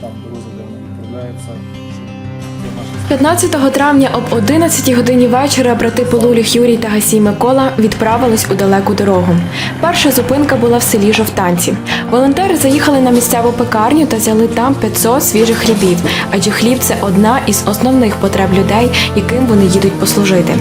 там грузи, де ті наші 15 травня об 11 годині вечора брати Полуліх Юрій та Гасій Микола відправились у далеку дорогу. Перша зупинка була в селі Жовтанці. Волонтери заїхали на місцеву пекарню та взяли там 500 свіжих хлібів, адже хліб це одна із основних потреб людей, яким вони їдуть послужити.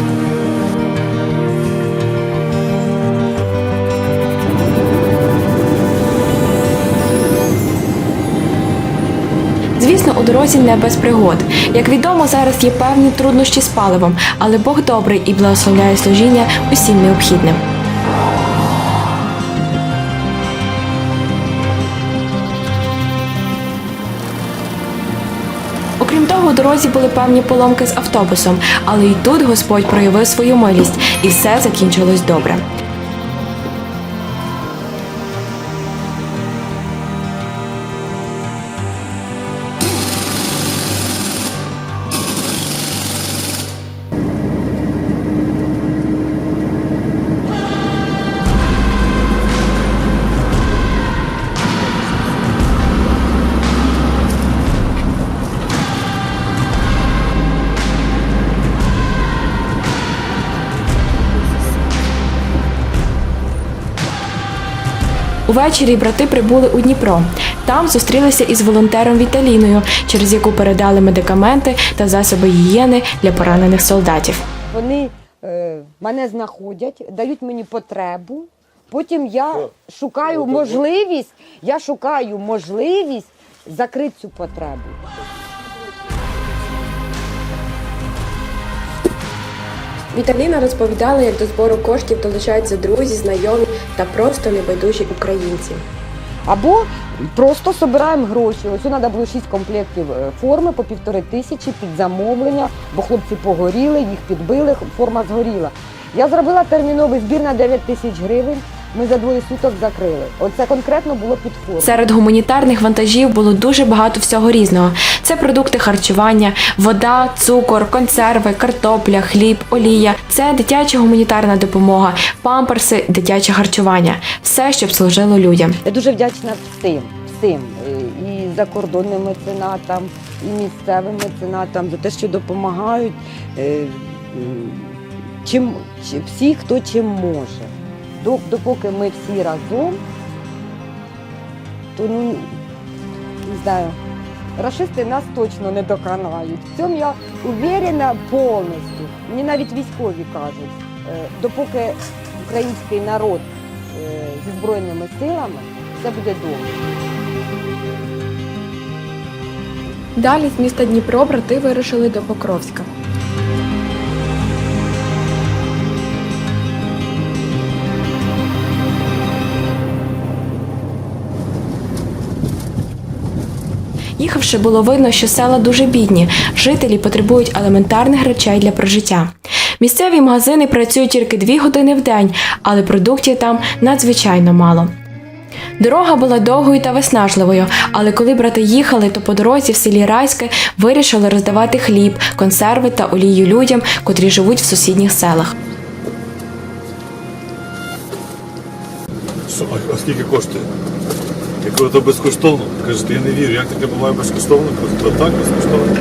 Дорозі не без пригод. Як відомо, зараз є певні труднощі з паливом, але Бог добрий і благословляє служіння усім необхідним. Окрім того, у дорозі були певні поломки з автобусом, але і тут Господь проявив свою милість, і все закінчилось добре. Увечері брати прибули у Дніпро. Там зустрілися із волонтером Віталіною, через яку передали медикаменти та засоби гігієни для поранених солдатів. Вони е, мене знаходять, дають мені потребу. Потім я шукаю можливість, я шукаю можливість закрити цю потребу. Віталіна розповідала, як до збору коштів долучаються друзі, знайомі та просто небайдужі українці. Або просто збираємо гроші. Ось треба було шість комплектів е, форми по півтори тисячі під замовлення, бо хлопці погоріли, їх підбили, форма згоріла. Я зробила терміновий збір на 9 тисяч гривень. Ми за двоє суток закрили. Оце конкретно було під форму. Серед гуманітарних вантажів було дуже багато всього різного. Це продукти харчування, вода, цукор, консерви, картопля, хліб, олія. Це дитяча гуманітарна допомога, памперси, дитяче харчування. Все, щоб служило людям. Я дуже вдячна всім, всім е, і закордонним меценатам, і місцевим меценатам за те, що допомагають е, чим, всі, хто чим може. Допоки ми всі разом, то ну не знаю, рашисти нас точно не доконають. В цьому я уверена повністю. Мені навіть військові кажуть, е, допоки український народ е, зі збройними силами, все буде добре. Далі з міста Дніпро брати вирушили до Покровська. Їхавши, було видно, що села дуже бідні. Жителі потребують елементарних речей для прожиття. Місцеві магазини працюють тільки дві години в день, але продуктів там надзвичайно мало. Дорога була довгою та виснажливою, але коли брати їхали, то по дорозі в селі Райське вирішили роздавати хліб, консерви та олію людям, котрі живуть в сусідніх селах. А, скільки коштує? Я кажу, то безкоштовно. Кажете, я не вірю, як таке буває безкоштовно? То так безкоштовно.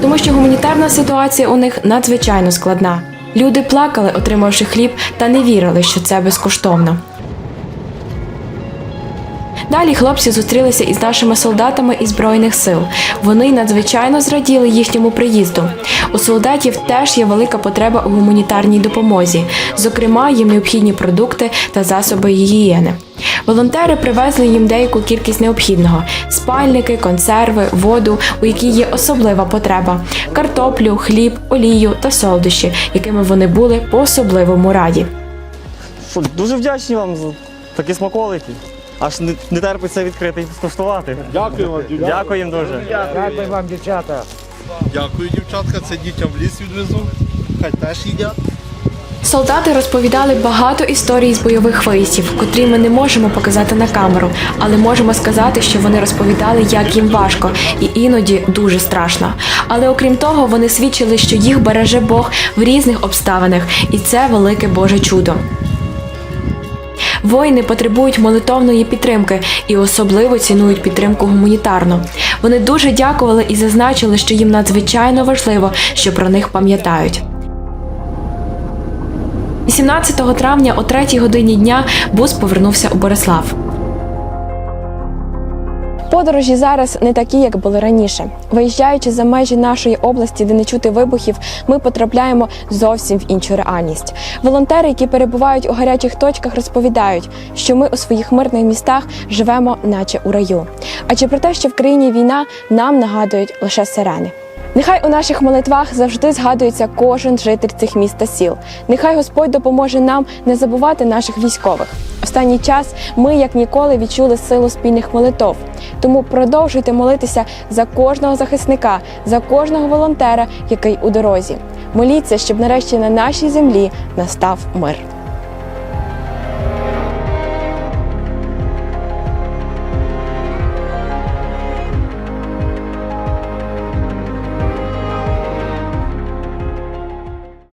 Тому що гуманітарна ситуація у них надзвичайно складна. Люди плакали, отримавши хліб, та не вірили, що це безкоштовно. Далі хлопці зустрілися із нашими солдатами із Збройних сил. Вони надзвичайно зраділи їхньому приїзду. У солдатів теж є велика потреба у гуманітарній допомозі. Зокрема, їм необхідні продукти та засоби гігієни. Волонтери привезли їм деяку кількість необхідного: спальники, консерви, воду, у якій є особлива потреба, картоплю, хліб, олію та солодощі, якими вони були по особливому раді. Що, дуже вдячні вам за такі смаколики. Аж не, не терпиться відкрити і скуштувати. Дякую вам, дівчатка. Дякую їм дуже. Дякую вам, дівчата. Дякую, дівчатка. Це дітям в ліс відвезу. Хай теж їдять. Солдати розповідали багато історій з бойових виїздів, котрі ми не можемо показати на камеру, але можемо сказати, що вони розповідали, як їм важко і іноді дуже страшно. Але окрім того, вони свідчили, що їх береже Бог в різних обставинах, і це велике Боже чудо. Воїни потребують молитовної підтримки і особливо цінують підтримку гуманітарну. Вони дуже дякували і зазначили, що їм надзвичайно важливо, що про них пам'ятають. 18 травня о 3 годині дня бус повернувся у Борислав. Подорожі зараз не такі, як були раніше. Виїжджаючи за межі нашої області, де не чути вибухів, ми потрапляємо зовсім в іншу реальність. Волонтери, які перебувають у гарячих точках, розповідають, що ми у своїх мирних містах живемо, наче у раю. А чи про те, що в країні війна, нам нагадують лише сирени. Нехай у наших молитвах завжди згадується кожен житель цих міст та сіл. Нехай Господь допоможе нам не забувати наших військових. Останній час ми, як ніколи, відчули силу спільних молитов. Тому продовжуйте молитися за кожного захисника, за кожного волонтера, який у дорозі. Моліться, щоб нарешті на нашій землі настав мир.